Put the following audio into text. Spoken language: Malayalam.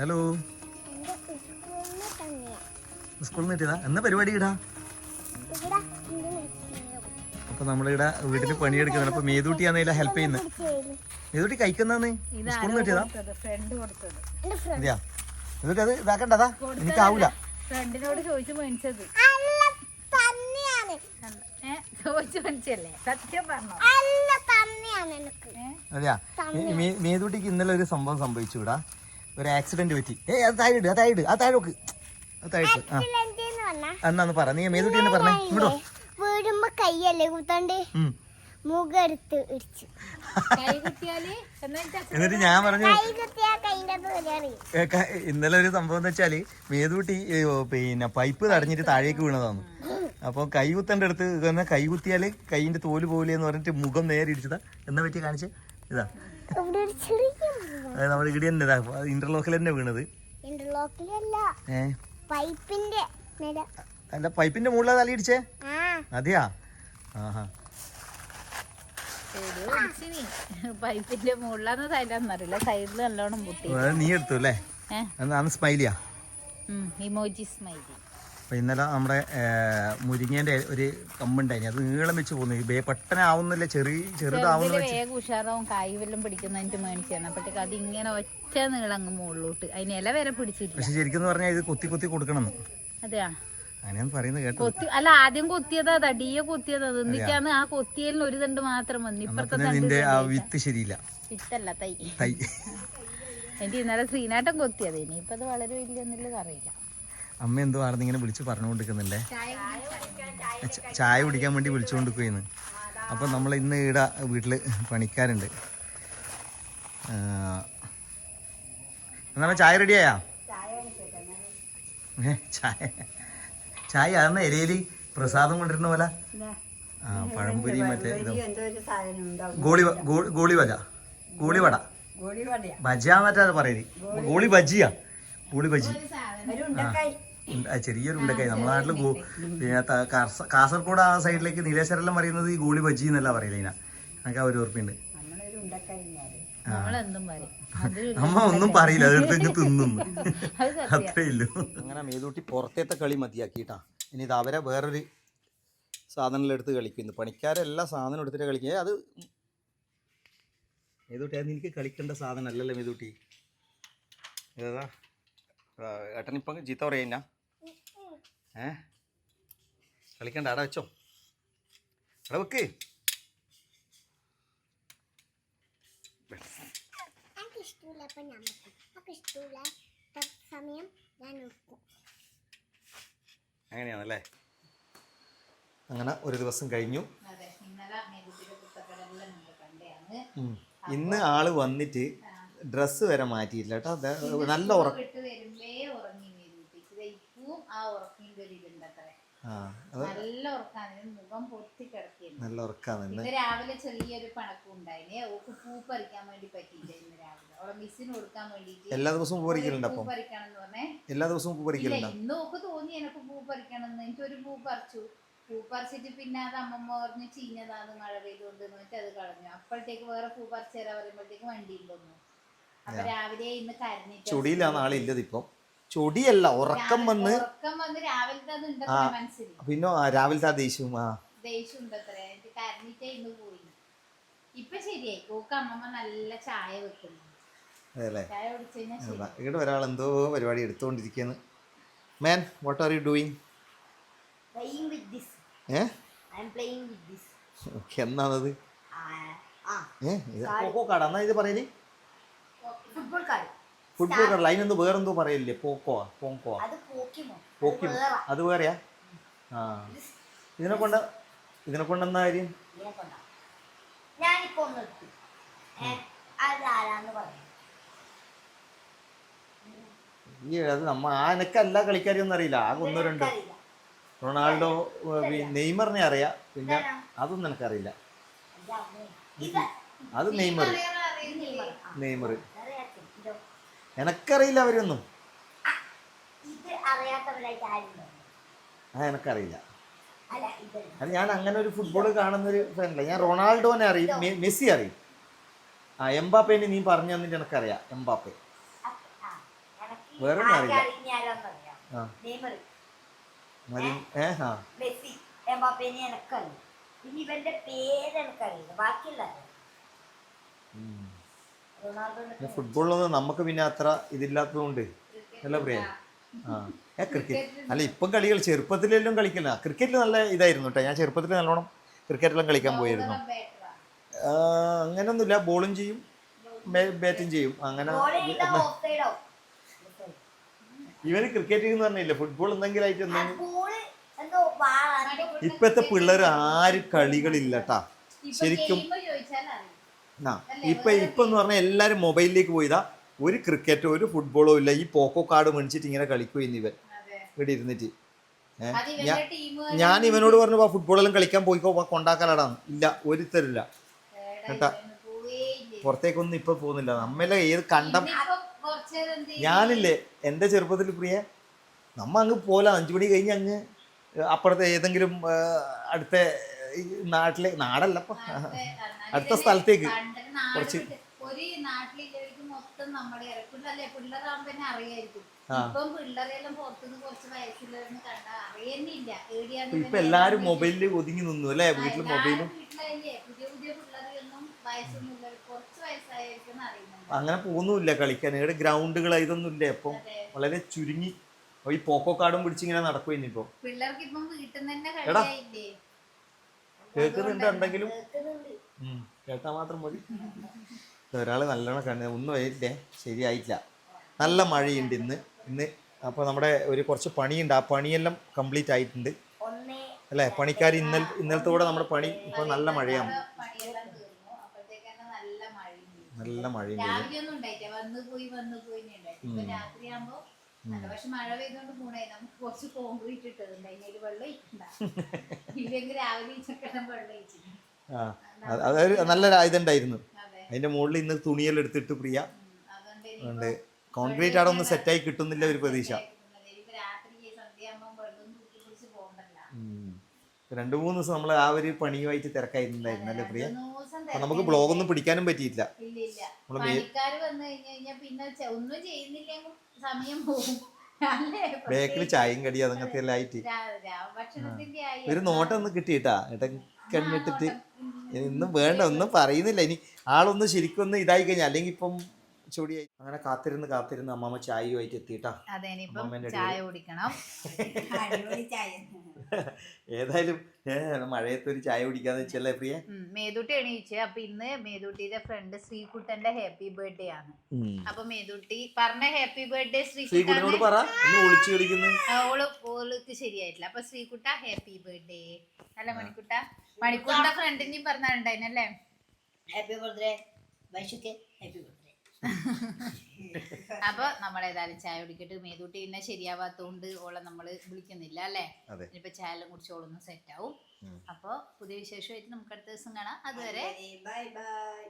ഹലോ സ്കൂളിൽ നിന്ന് കിട്ടിയതാ? എന്നാ പരിപാടി ഇടാ. അപ്പൊ നമ്മളിവിടെ വീട്ടിൽ പണിയെടുക്കുന്നത് അപ്പൊ മേതൂട്ടിയാന്നതിലെ ഹെൽപ്പ് ചെയ്യുന്നത്. മേതൂട്ടി കഴിക്കുന്നതാന്ന്? സ്കൂളിൽ നിന്ന് കിട്ടിയതാ. അതെയാ? മേതൂട്ടി അത് ഇതാക്കണ്ടതാ എനിക്കാവൂല. ഫ്രണ്ടിനോട് ചോദിച്ചു മേടിച്ചത്. മേതൂട്ടിക്ക് ഇന്നലെ ഒരു സംഭവം സംഭവിച്ചു ഇവിടെ ഒരു ആക്സിഡന്റ് പറ്റി. ഏ അത് താഴെ ഇട് അത് താഴെ ഇട് ആ താഴെ വെക്ക് അത് താഴെ ഇട്ട്. ആ. ഇതിലെന്തേന്ന് പറഞ്ഞാ? എന്നാന്ന് പറ. നീ മേതുട്ടി തന്നെ പറഞ്ഞേ. ഇങ്ങോട്ടോ വീടുമ്പോ കൈയല്ലേ കുത്തണ്ട്. മുഖെടുത്ത് ഇടിച്ചു. എന്നിട്ട് ഞാൻ പറഞ്ഞു ഇന്നലെ ഒരു സംഭവം എന്ന് വെച്ചാൽ മേതൂട്ടി പിന്നെ പൈപ്പ് തടഞ്ഞിട്ട് താഴേക്ക് വീണതാണ് അപ്പൊ കൈ കുത്തേണ്ട അടുത്ത് തന്നെ കൈ കുത്തിയാൽ കൈയിന്റെ തോൽ പോലെ എന്ന് പറഞ്ഞിട്ട് മുഖം നേരെ ഇടിച്ചതാ. എന്നാ പറ്റി കാണിച്ച്? ഇതാ. നമ്മുടെ ഇവിടെ തന്നെ ഇന്റർലോക്കിൽ തന്നെ വീണത്. ഇന്റർലോക്കിലല്ല പൈപ്പിന്റെ അല്ല പൈപ്പിന്റെ മുകളിലാ തല ഇടിച്ചേ? ആ. അതെയാ? ആഹാ. പൈപ്പിന്റെ മുകളിലാന്ന് തൈലാന്നറിയില്ല സൈഡിൽ നല്ലോണം പൊട്ടി നീ എടുത്തു അല്ലേ? സ്മൈലിയാ ഇമോജി സ്മൈലി അപ്പൊ ഇന്നലെ നമ്മുടെ മുരിങ്ങേന്റെ ഒരു കമ്പുണ്ടായിരുന്നു അത് നീളം വെച്ച് പോന്നു. ബേ പെട്ടെന്ന് ആവുന്നില്ല ചെറിയ ചെറുതാവുന്ന ചെറുതിൽ വേഗം ഉഷാറാവും. കായ് വല്ലതും പിടിക്കുന്നതിന്റെ മേടിച്ചാണ് അപ്പോഴത്തേക്ക് അത് ഇങ്ങനെ ഒറ്റ നീളം അങ്ങ് മുകളിലോട്ട്. അതിന് ഇല വരെ പിടിച്ചില്ല പക്ഷെ ശരിക്കും പറഞ്ഞാൽ ഇത് കൊത്തി കൊത്തി കൊടുക്കണം അതെയാ? പറയുന്നത് കേട്ടോ കൊത്തി അല്ല ആദ്യം കൊത്തിയതാ. തടിയെ കൊത്തിയതാ. എന്നിട്ടാണ് ആ കൊത്തിയലിന് ഒരു തണ്ട് മാത്രം വന്നു. ഇപ്പറത്തെ പിന്നെ നിന്റെ ആ വിത്ത് ശരിയില്ല. വിത്തല്ല തൈ. തൈ. എന്റെ ഇന്നലെ ശ്രീനാട്ടം കൊത്തിയത്. ഇനിയിപ്പത് വളരെ വലിയ അറിയില്ല. അമ്മ എന്തോ ആർന്ന് ഇങ്ങനെ വിളിച്ച് പറഞ്ഞുകൊണ്ടിരിക്കുന്നില്ലേ? ചായ കുടിക്കാൻ വേണ്ടി വിളിച്ചുകൊണ്ടിരിക്കുകയെന്ന് അപ്പം നമ്മൾ ഇന്ന് ഇവിടെ വീട്ടിൽ പണിക്കാരുണ്ട്. എന്നാ ചായ റെഡിയായാ? ചായ. ചായ അതെന്നാ ഇലയിൽ പ്രസാദം കൊണ്ടിരുന്ന പോലെ? ആ പഴംപൊരി മറ്റേ ഇത്. ഗോളി ഗോളി വജ ഗോളി വട ബജിയാന്നറ്റാ പറയൽ. ഗോളി ബജിയാ ഗോളി ബജി. ആ, ചെറിയൊരു ഉണ്ടക്കായി നമ്മുടെ നാട്ടിൽ ഗോ- പിന്നെ കാസർഗോഡ് ആ സൈഡിലേക്ക് നീലേശ്വരെല്ലാം പറയുന്നത് ഈ ഗോളി ബജി എന്നല്ല പറയില്ല ഇതിനാ. എനിക്ക് ആ. ഒരു ഓർമ്മയുണ്ട് അമ്മ ഒന്നും പറയില്ല. അതെടുത്ത് ഇങ്ങ് തിന്നും. അത്രേ ഇല്ലു അങ്ങനെ മേതൂട്ടി പുറത്തേത്തെ കളി മതിയാക്കിട്ടാ ഇനി ഇത് അവരെ വേറൊരു സാധനങ്ങളെടുത്ത് എടുത്ത് കളിക്കുന്നു പണിക്കാരെല്ലാം സാധനം എടുത്തിട്ട് കളിക്കുക അത് മേതൂട്ടി അത് നിനക്ക് കളിക്കേണ്ട സാധനം അല്ലല്ലോ മേതൂട്ടി. ഏതാ? ഏട്ടനിപ്പം ചീത്ത പറയുന്ന ഏ? കളിക്കണ്ട അവിടെ വെച്ചോ. അവിടെ വെക്ക്. എനിക്ക് ഇഷ്ടമില്ല അപ്പൊ ഞാൻ വെക്കും. ഇഷ്ടമില്ല സമയം ഞാൻ വെക്കും. അങ്ങനെയാണല്ലേ? അങ്ങനെ ഒരു ദിവസം കഴിഞ്ഞു. ഇന്ന് ആൾ വന്നിട്ട് ഡ്രസ്സ് വരെ മാറ്റിയില്ല കേട്ടോ. നല്ല ഉറക്കം നല്ല ഉറക്കാണ്. മുഖം പൊത്തി കിടക്കുന്നു നല്ല ഉറക്കാണ്. ഇന്ന് രാവിലെ ചെറിയൊരു പണക്കം ഉണ്ടായിന്. ഓക്ക് പൂ പറിക്കാൻ വേണ്ടി പറ്റിയില്ല ഇന്ന് രാവിലെ. അവളെ മിസ്സിന് കൊടുക്കാൻ വേണ്ടിട്ട് എല്ലാ ദിവസവും പൂ പറിക്കലുണ്ട് പൂ അപ്പം? പറിക്കണം പറഞ്ഞേ. എല്ലാ ദിവസവും പൂ പറിക്കലുണ്ട്? ഇന്ന് ഓക്ക് തോന്നി എനക്ക് പൂ പറിക്കണം എനിക്ക് ഒരു പൂ പറിച്ചു. പൂ പറിച്ചിട്ട് പിന്നെ അത് അമ്മമ്മ പറഞ്ഞ് ചീഞ്ഞതാന്ന് മഴ പെയ്തുകൊണ്ട് എന്നിട്ട് അത് കളഞ്ഞു. അപ്പോഴത്തേക്ക് വേറെ പൂ പറിച്ചു തരാൻ പറയുമ്പോഴത്തേക്ക് വണ്ടിയിൽ വന്നു അപ്പൊ രാവിലെ ഇന്ന് കരഞ്ഞിട്ട് ചൊടിയിലാണ് നാളെ ഇപ്പം ചൊടിയല്ല ഉറക്കം വന്ന് ഉറക്കം വന്ന് രാവിലത്തെ അത് ആ. ഉണ്ടത്രേ മനസ്സിൽ പിന്നെ ആ രാവിലത്തെ ആ ദേഷ്യവും ആ. ദേഷ്യം ഉണ്ടത്രേ എനിക്ക് കരഞ്ഞിട്ടേ ഇന്ന് പോയി ഇപ്പൊ ശരിയായി. ഓക്ക് അമ്മമ്മ നല്ല ചായ വെക്കുന്നു. അതെല്ലേ ചായ കുടിച്ചു കഴിഞ്ഞാൽ ശരി ഇവിടെ ഒരാൾ എന്തോ പരിപാടി എടുത്തുകൊണ്ടിരിക്കുകയാണ് man what are you doing playing with this. ഏ? I'm playing with this. Okay എന്നാണത് ഏ ഇത് കൊക്കോ എന്നാ ഇത് പറയൽ? ഫുട്ബോൾ ലൈൻ അതിനെന്തോ വേറെന്തോ പറയില്ലേ പോക്കോ പോങ്കോ പോക്കി അത് വേറെയാ? ആ. ഇതിനെ കൊണ്ട് ഇതിനെ കൊണ്ട് എന്താ കാര്യം? ഞാനിപ്പോ ഒന്ന് എടുത്തു. അതാരാന്ന് പറയാം. ഈ അത് നമ്മ ആനക്കല്ല കളിക്കാരെയൊന്നും അറിയില്ല. ആകെ ഒന്നോ രണ്ടോ. റൊണാൾഡോ നെയ്മറിനെ അറിയാം. പിന്നെ അതൊന്നും എനിക്കറിയില്ല. അത് നെയ്മർ നെയ്മർ എനക്കറിയില്ല അവരൊന്നും. ആ എനക്കറിയില്ല. അത് ഞാൻ അങ്ങനെ ഒരു ഫുട്ബോൾ കാണുന്ന ഒരു ഫാനല്ല ഞാൻ റൊണാൾഡോനെ അറിയും. മെസ്സി അറിയും. ആ എംബാപ്പേനെ നീ പറഞ്ഞു തന്നിട്ട് എനിക്കറിയാം. എംബാപ്പേ. വേറെ അറിയില്ല. ബാക്കിയുള്ള പിന്നെ ഫുട്ബോളിലൊന്നും നമുക്ക് പിന്നെ അത്ര ഇതില്ലാത്തതുകൊണ്ട്. അല്ല പ്രിയ? ആ. ക്രിക്കറ്റ് അല്ല ഇപ്പം കളികൾ ചെറുപ്പത്തിലെല്ലാം കളിക്കില്ല ക്രിക്കറ്റിൽ നല്ല ഇതായിരുന്നു കേട്ടോ ഞാൻ ചെറുപ്പത്തിൽ നല്ലോണം ക്രിക്കറ്റെല്ലാം കളിക്കാൻ പോയിരുന്നു. അങ്ങനൊന്നുമില്ല ബോളും ചെയ്യും. ബാറ്റിംഗ് ചെയ്യും. അങ്ങനെ ഇവർ ക്രിക്കറ്റ് എന്ന് പറഞ്ഞില്ല? ഫുട്ബോൾ എന്തെങ്കിലും ആയിട്ട് വാ- പിള്ളേർ ആരും കളികളില്ല കേട്ടാ ശരിക്കും ആ ഇപ്പൊ ഇപ്പൊ എന്ന് പറഞ്ഞാൽ എല്ലാരും മൊബൈലിലേക്ക് പോയതാ. ഒരു ക്രിക്കറ്റോ ഒരു ഫുട്ബോളോ ഇല്ല. ഈ പോക്കോ കാർഡ് മേടിച്ചിട്ട് ഇങ്ങനെ കളിക്കുകയും ഇവൻ. ഇവിടെ ഇരുന്നിട്ട്. ഞാൻ ഇവനോട് പറഞ്ഞു ഫുട്ബോളെല്ലാം കളിക്കാൻ പോയിക്കോ വാ കൊണ്ടാക്കാലടാന്ന് ഇല്ല ഒരുത്തരില്ല. കേട്ടാ? പുറത്തേക്കൊന്നും ഇപ്പൊ പോകുന്നില്ല. നമ്മളെ ഏത് കണ്ടം? ഞാനില്ലേ എന്റെ ചെറുപ്പത്തിൽ പ്രിയ നമ്മ അങ്ങ് പോലാ. അഞ്ചു മണി കഴിഞ്ഞ് അങ്ങ് അപ്പുറത്തെ ഏതെങ്കിലും അടുത്ത നാട്ടിലെ നാടല്ല ഇപ്പൊ. അതെ, അടുത്ത സ്ഥലത്തേക്ക് കുറച്ച് ഒരു നാട്ടിലുള്ളവർക്ക് മൊത്തം നമ്മുടെ പിള്ളേരല്ലേ പിള്ളേരാകുമ്പോ തന്നെ അറിയായിരിക്കും. ആ. ഇപ്പം പിള്ളേരെല്ലാം പുറത്തുനിന്ന് കുറച്ച് കണ്ട അറിയുന്നില്ല ഇപ്പൊ ഇപ്പൊ എല്ലാരും മൊബൈലിൽ ഒതുങ്ങി നിന്നു അല്ലേ വീട്ടിൽ മൊബൈലും. വീട്ടിലല്ലേ പുതിയ പുതിയ പിള്ളേരെയൊന്നും വയസ്സൊന്നുമില്ല. കുറച്ച് വയസ്സായിരിക്കും അറിയുന്നത് അങ്ങനെ പോകുന്നുമില്ല കളിക്കാൻ. ഇവിടെ ഗ്രൗണ്ടുകൾ ഇതൊന്നും ഇല്ല ഇപ്പം? വളരെ ചുരുങ്ങി. ഈ പോക്കോ കാർഡും പിടിച്ചിങ്ങനെ നടക്കുവായിരുന്നു നടക്കും ഇനിയിപ്പോ. പിള്ളേർക്ക് ഇപ്പം വീട്ടിൽ നിന്ന് തന്നെ. കളിയായില്ലേ? കേൾക്കുന്നുണ്ട് ഉണ്ടെങ്കിലും കേട്ടാ മാത്രം മതി. ഒരാൾ നല്ലോണം കണ്ണ് ഒന്നും ആയില്ലേ ശരിയായിട്ടില്ല നല്ല മഴയുണ്ട് ഇന്ന്. ഇന്ന് അപ്പോൾ നമ്മുടെ ഒരു കുറച്ച് പണിയുണ്ട്. ആ പണിയെല്ലാം കംപ്ലീറ്റ് ആയിട്ടുണ്ട്. അല്ലെ? പണിക്കാർ ഇന്നൽ ഇന്നലത്തെ കൂടെ നമ്മുടെ പണി ഇപ്പൊ നല്ല മഴയാണ്. നല്ല മഴയുണ്ട്. രാവിലെ ഒന്നും ഉണ്ടായിട്ടില്ല. വന്ന് പോയി വന്നു പോയി പക്ഷെ മഴ പെയ്തോണ്ട് പോണേ നമുക്ക് കുറച്ച് കോൺക്രീറ്റ് ഇട്ടതുണ്ട് അതിനൊരു വെള്ളം ഇല്ലെങ്കിൽ രാവിലെ അതൊരു നല്ല ഇതുണ്ടായിരുന്നു അതിന്റെ മുകളിൽ ഇന്ന് തുണിയെല്ലാം എടുത്തിട്ട് പ്രിയ. അതുകൊണ്ട് കോൺക്രീറ്റ് അവിടെ ഒന്ന് സെറ്റായി കിട്ടുന്നില്ല ഒരു പ്രതീക്ഷ. രണ്ട് മൂന്ന് ദിവസം നമ്മൾ ആ ഒരു പണിയുമായിട്ട് തിരക്കായിട്ടുണ്ടായിരുന്നു അല്ലേ പ്രിയ? അപ്പൊ നമുക്ക് പിന്നെ ഒന്നും പിടിക്കാനും പോകും. ബേക്കിൽ ചായയും കടി അതങ്ങനത്തെ എല്ലാം ആയിട്ട്. ഒരു നോട്ടം ഒന്ന് കിട്ടിയിട്ടാ. ഏട്ടൻ കണ്ണിട്ടിട്ട് ഇന്നും വേണ്ട ഒന്നും പറയുന്നില്ല. ഇനി ആളൊന്ന് ശരിക്കും ഒന്ന് ഇതായി കഴിഞ്ഞാൽ അല്ലെങ്കിൽ ഇപ്പം ചൊടിയായി അങ്ങനെ കാത്തിരുന്ന് കാത്തിരുന്ന് അമ്മമ്മ ചായയുമായിട്ട് എത്തിയിട്ടാ. അതെ ഇനിയിപ്പം അമ്മമ്മേന്റെ ചായ കുടിക്കണം. ഏതായാലും ഏ, മഴയത്ത് ഒരു ചായ കുടിക്കാന്ന് വെച്ചല്ലേ പ്രിയ? ഉം, മേതൂട്ടി എണീച്ച് അപ്പൊ ഇന്ന് മേതൂട്ടിയുടെ ഫ്രണ്ട് ശ്രീകുട്ടന്റെ ഹാപ്പി ബർത്ത്ഡേ ആണ്. അപ്പൊ മേതൂട്ടി പറഞ്ഞ ഹാപ്പി ബർത്ത്ഡേ ശ്രീകുട്ടനോട് ശ്രീകുട്ട പറ ഒന്ന് ഒളിച്ചു കളിക്കുന്നു. ഓൾ ഓൾക്ക് ശരിയായിട്ടില്ല. അപ്പൊ ശ്രീകുട്ട ഹാപ്പി ബർത്ത്ഡേ അല്ല മണിക്കുട്ട? മണിക്കൂറിന്റെ ഫ്രണ്ടിനെയും പറഞ്ഞിട്ടുണ്ടായിരുന്നല്ലേ ഹാപ്പി ബർത്ത്ഡേ വൈശുക്കെ ഹാപ്പി ബർത്ത്ഡേ അപ്പൊ നമ്മൾ ഏതായാലും ചായ കുടിക്കട്ട് മേതൂട്ടി പിന്നെ ശരിയാവാത്തോണ്ട് ഓളെ നമ്മൾ വിളിക്കുന്നില്ല അല്ലേ. ഇനിയിപ്പൊ ചായ എല്ലാം കുടിച്ച് ഓളൊന്ന് സെറ്റ് ആവും. അപ്പൊ പുതിയ വിശേഷമായിട്ട് നമുക്ക് അടുത്ത ദിവസം കാണാം. അതുവരെ ബൈ ബൈ